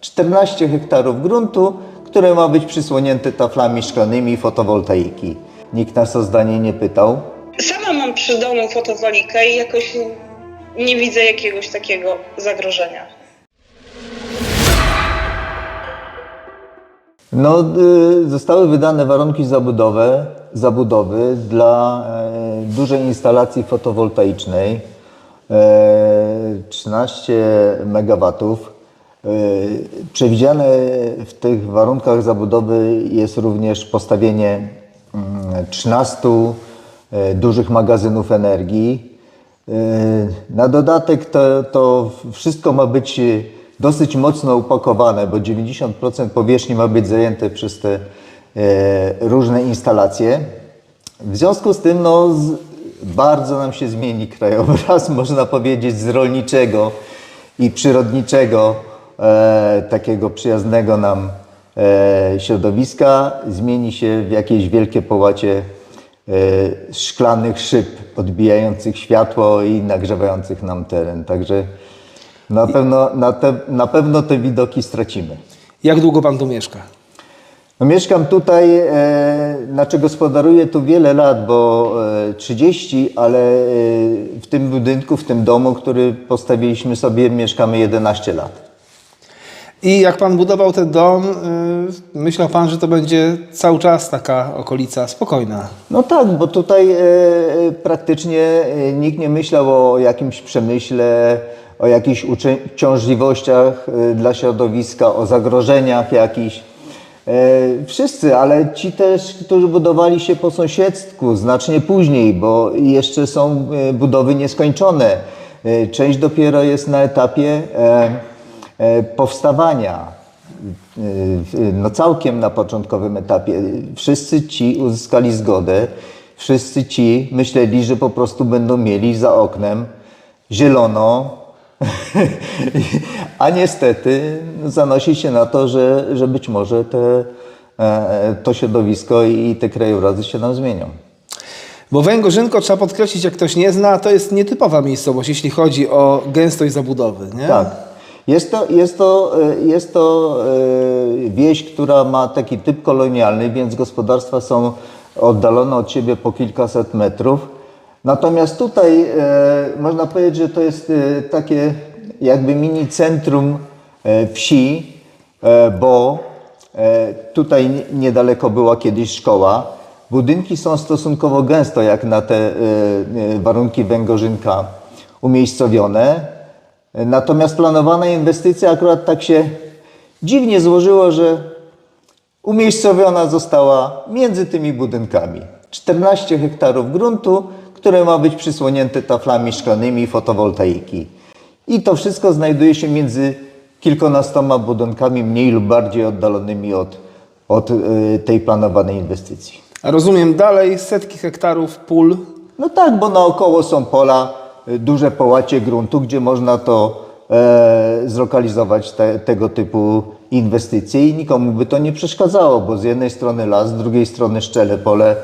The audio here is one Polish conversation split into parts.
14 hektarów gruntu, które ma być przysłonięte taflami szklanymi fotowoltaiki. Nikt nas o zdanie nie pytał. Sama mam przy domu fotowolikę i jakoś nie widzę jakiegoś takiego zagrożenia. No, y, zostały wydane warunki zabudowy, zabudowy dla e, dużej instalacji fotowoltaicznej, e, 13 MW. Przewidziane w tych warunkach zabudowy jest również postawienie mm, 13 e, dużych magazynów energii. E, Na dodatek to, to wszystko ma być dosyć mocno upakowane, bo 90% powierzchni ma być zajęte przez te różne instalacje. W związku z tym no, bardzo nam się zmieni krajobraz, można powiedzieć, z rolniczego i przyrodniczego, e, takiego przyjaznego nam e, środowiska, zmieni się w jakieś wielkie połacie e, szklanych szyb odbijających światło i nagrzewających nam teren. Także na pewno, na, te, na pewno te widoki stracimy. Jak długo pan tu mieszka? No mieszkam tutaj, e, znaczy gospodaruję tu wiele lat, bo e, 30, ale e, w tym budynku, w tym domu, który postawiliśmy sobie, mieszkamy 11 lat. I jak pan budował ten dom, y, myślał pan, że to będzie cały czas taka okolica spokojna. No tak, bo tutaj e, e, praktycznie e, nikt nie myślał o jakimś przemyśle, o jakichś uciążliwościach dla środowiska, o zagrożeniach jakichś. Wszyscy, ale ci też, którzy budowali się po sąsiedztwu znacznie później, bo jeszcze są budowy nieskończone. Część dopiero jest na etapie powstawania w- no całkiem na początkowym etapie. Wszyscy ci uzyskali zgodę, wszyscy ci myśleli, że po prostu będą mieli za oknem zielono, a niestety no, zanosi się na to, że, że być może te, e, to środowisko i te krajobrazy się nam zmienią. Bo Węgorzynko, trzeba podkreślić, jak ktoś nie zna, to jest nietypowa miejscowość, jeśli chodzi o gęstość zabudowy. Nie? Tak. Jest to, jest to, e, jest to e, wieś, która ma taki typ kolonialny, więc gospodarstwa są oddalone od siebie po kilkaset metrów. Natomiast tutaj e, można powiedzieć, że to jest takie jakby mini centrum wsi, bo tutaj nie- niedaleko była kiedyś szkoła. Budynki są stosunkowo gęsto, jak na te warunki Węgorzynka umiejscowione. Natomiast planowana inwestycja akurat tak się dziwnie złożyło, że umiejscowiona została między tymi budynkami. 14 hektarów gruntu, które ma być przysłonięte taflami szklanymi fotowoltaiki. I to wszystko znajduje się między kilkunastoma budynkami mniej lub bardziej oddalonymi od, od y, tej planowanej inwestycji. Rozumiem, dalej setki hektarów pól. No tak, bo naokoło są pola, duże połacie gruntu, gdzie można to e, zlokalizować te, tego typu inwestycje i nikomu by to nie przeszkadzało, bo z jednej strony las, z drugiej strony szczele pole,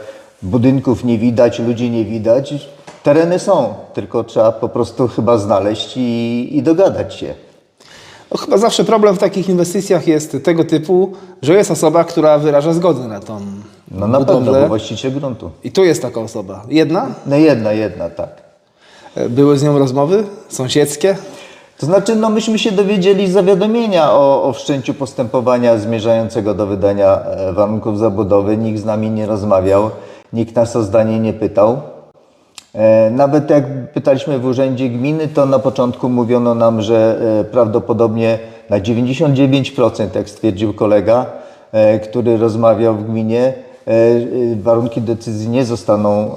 budynków nie widać, ludzi nie widać. Tereny są, tylko trzeba po prostu chyba znaleźć i, i dogadać się. No, chyba zawsze problem w takich inwestycjach jest tego typu, że jest osoba, która wyraża zgodę na tą No na budowlę. pewno, bo właściciel gruntu. I tu jest taka osoba. Jedna? No jedna, jedna, tak. Były z nią rozmowy sąsiedzkie? To znaczy, no myśmy się dowiedzieli z zawiadomienia o, o wszczęciu postępowania zmierzającego do wydania e, warunków zabudowy. Nikt z nami nie rozmawiał, nikt nas o zdanie nie pytał. E, Nawet jak pytaliśmy w urzędzie gminy, to na początku mówiono nam, że e, prawdopodobnie na 99%, jak stwierdził kolega, który rozmawiał w gminie, warunki decyzji nie zostaną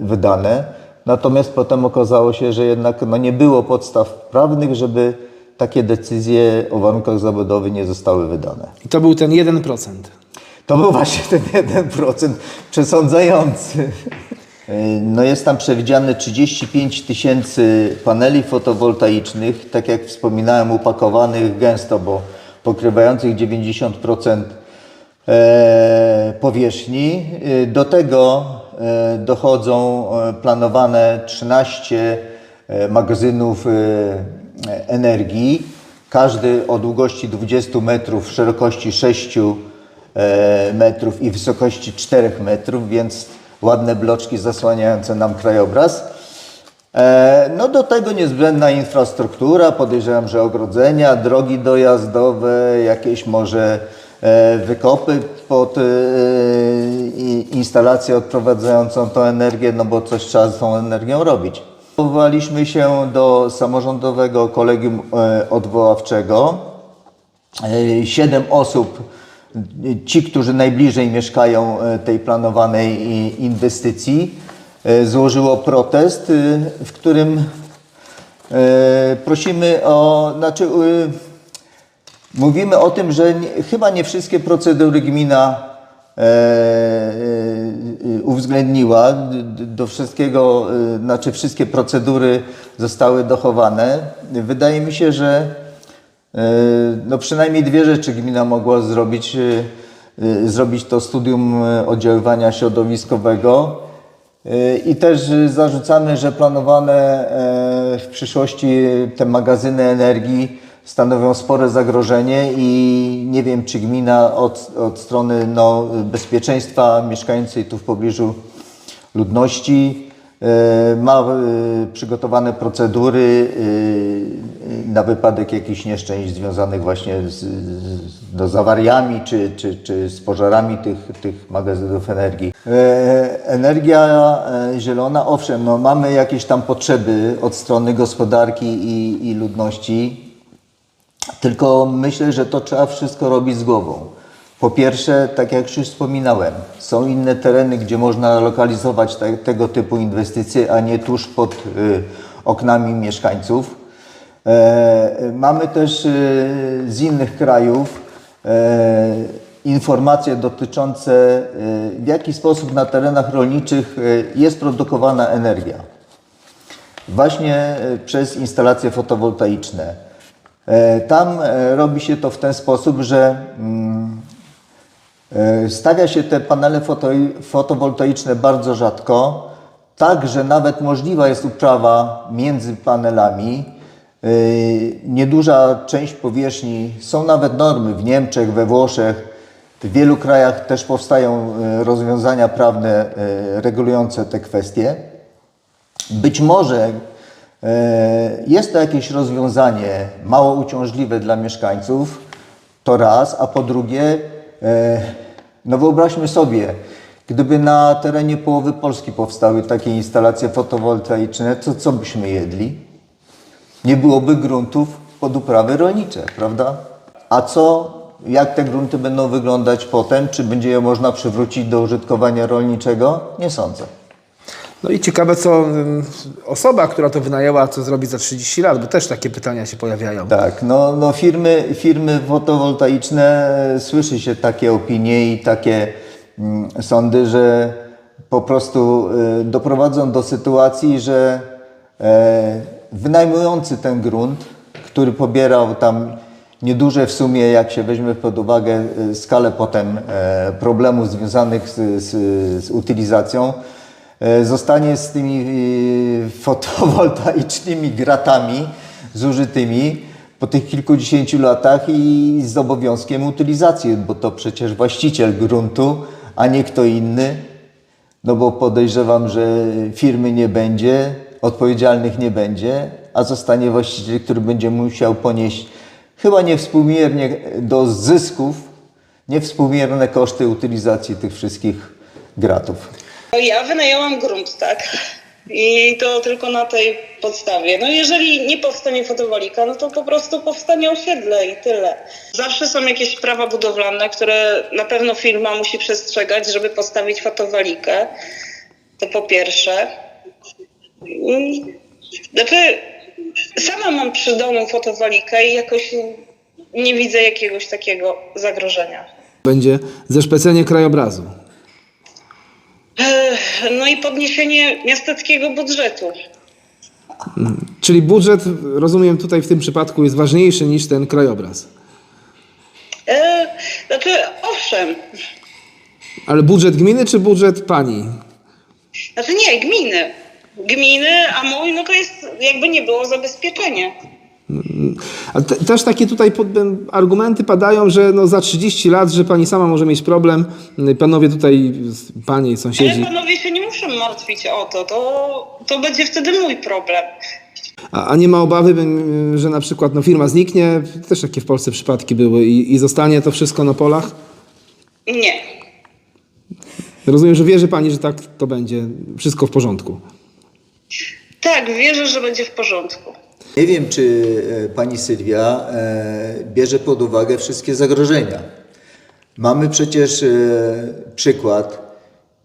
wydane. Natomiast potem okazało się, że jednak no, nie było podstaw prawnych, żeby takie decyzje o warunkach zabudowy nie zostały wydane. I to był ten 1%. To był właśnie ten 1% przesądzający. No jest tam przewidziane 35 tysięcy paneli fotowoltaicznych, tak jak wspominałem, upakowanych gęsto, bo pokrywających 90% e, powierzchni. E, Do tego dochodzą e, planowane 13 e, magazynów e, energii, Każdy o długości 20 metrów, szerokości 6 e, metrów i wysokości 4 metrów, więc ładne bloczki zasłaniające nam krajobraz. E, No do tego niezbędna infrastruktura, podejrzewam, że ogrodzenia, drogi dojazdowe, jakieś może e, wykopy pod e, instalację odprowadzającą tą energię, no bo coś trzeba z tą energią robić. Powołaliśmy się do samorządowego kolegium e, odwoławczego. E, Siedem osób, e, ci, którzy najbliżej mieszkają e, tej planowanej inwestycji, e, złożyło protest, e, w którym e, prosimy o, znaczy e, mówimy o tym, że nie, chyba nie wszystkie procedury gmina e, e, uwzględniła. Do wszystkiego, e, znaczy wszystkie procedury zostały dochowane. Wydaje mi się, że E, No przynajmniej dwie rzeczy gmina mogła zrobić. e, e, Zrobić to studium e, oddziaływania środowiskowego e, i też zarzucamy, że planowane w przyszłości te magazyny energii stanowią spore zagrożenie i nie wiem, czy gmina od, od strony no, bezpieczeństwa mieszkającej tu w pobliżu ludności e, ma e, przygotowane procedury e, na wypadek jakichś nieszczęść związanych właśnie z, z no, z awariami czy, czy, czy z pożarami tych, tych magazynów energii. Energia zielona, owszem, no, mamy jakieś tam potrzeby od strony gospodarki i, i ludności, tylko myślę, że to trzeba wszystko robić z głową. Po pierwsze, tak jak już wspominałem, są inne tereny, gdzie można lokalizować te, tego typu inwestycje, a nie tuż pod y, oknami mieszkańców. E, mamy też y, z innych krajów e, informacje dotyczące y, w jaki sposób na terenach rolniczych y, jest produkowana energia właśnie e, przez instalacje fotowoltaiczne. E, Tam e, robi się to w ten sposób, że mm, e, stawia się te panele foto, fotowoltaiczne bardzo rzadko, tak że nawet możliwa jest uprawa między panelami. Nieduża część powierzchni, są nawet normy w Niemczech, we Włoszech, w wielu krajach też powstają rozwiązania prawne regulujące te kwestie. Być może jest to jakieś rozwiązanie mało uciążliwe dla mieszkańców, to raz, a po drugie, e, no wyobraźmy sobie, gdyby na terenie połowy Polski powstały takie instalacje fotowoltaiczne, to co byśmy jedli? Nie byłoby gruntów pod uprawy rolnicze, prawda? A co, jak te grunty będą wyglądać potem? Czy będzie je można przywrócić do użytkowania rolniczego? Nie sądzę. No i ciekawe, co ym, osoba, która to wynajęła, co zrobi za 30 lat, bo też takie pytania się pojawiają. Tak, no, no firmy, firmy fotowoltaiczne, e, słyszy się takie opinie i takie mm, sądy, że po prostu e, doprowadzą do sytuacji, że e, wynajmujący ten grunt, który pobierał tam nieduże w sumie, jak się weźmie pod uwagę skalę potem problemów związanych z, z, z utylizacją, zostanie z tymi e, fotowoltaicznymi gratami zużytymi po tych kilkudziesięciu latach i z obowiązkiem utylizacji, bo to przecież właściciel gruntu, a nie kto inny. No bo podejrzewam, że firmy nie będzie, odpowiedzialnych nie będzie, a zostanie właściciel, który będzie musiał ponieść chyba niewspółmiernie do zysków, niewspółmierne koszty utylizacji tych wszystkich gratów. Ja wynajęłam grunt, tak? I to tylko na tej podstawie. No jeżeli nie powstanie fotowolika, no to po prostu powstanie osiedle i tyle. Zawsze są jakieś prawa budowlane, które na pewno firma musi przestrzegać, żeby postawić fotowolikę. To po pierwsze. Znaczy, sama mam przy domu fotowolikę i jakoś nie widzę jakiegoś takiego zagrożenia. Będzie zeszpecenie krajobrazu. No i podniesienie miasteckiego budżetu. Czyli budżet, rozumiem, tutaj w tym przypadku jest ważniejszy niż ten krajobraz. E, znaczy, owszem, Ale budżet gminy czy budżet pani? znaczy nie, gminy. Gminy, a mój, no to jest jakby nie było zabezpieczenie. Te, też takie tutaj pod, argumenty padają, że no za 30 lat, że pani sama może mieć problem. Panowie tutaj, panie i Ale sąsiedzi. panowie się nie muszą martwić o to, to, to będzie wtedy mój problem. A, a nie ma obawy, że na przykład no, firma zniknie, też takie w Polsce przypadki były i, i zostanie to wszystko na polach? Nie. Rozumiem, że wierzy pani, że tak to będzie, wszystko w porządku. Tak, wierzę, że będzie w porządku. Nie wiem, czy e, pani Sylwia e, bierze pod uwagę wszystkie zagrożenia. Mamy przecież e, przykład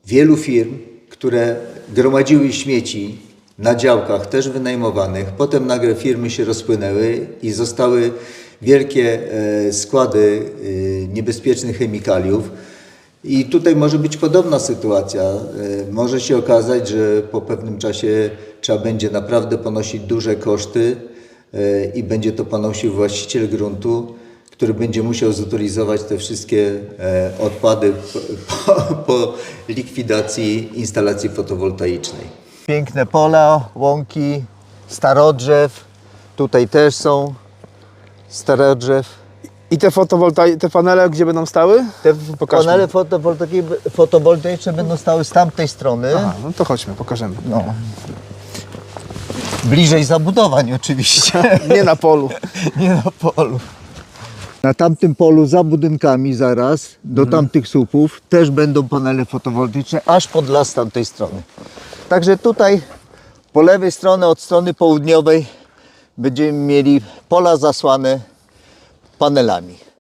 wielu firm, które gromadziły śmieci na działkach też wynajmowanych. Potem nagle firmy się rozpłynęły i zostały wielkie składy niebezpiecznych chemikaliów. I tutaj może być podobna sytuacja. Może się okazać, że po pewnym czasie trzeba będzie naprawdę ponosić duże koszty e, i będzie to ponosił właściciel gruntu, który będzie musiał zautoryzować te wszystkie e, odpady po, po, po likwidacji instalacji fotowoltaicznej. Piękne pola, łąki, starodrzew. Tutaj też są starodrzew. I te fotowoltai- te panele gdzie będą stały? Te Pokażmy. panele fotowoltaiki- fotowoltaiczne będą stały z tamtej strony. Aha, no to chodźmy, pokażemy. No. Bliżej zabudowań oczywiście, Nie na polu. nie na polu. Na tamtym polu za budynkami zaraz, do tamtych słupów też będą panele fotowoltaiczne, aż pod las z tamtej strony. Także tutaj po lewej stronie, od strony południowej będziemy mieli pola zasłane panelami.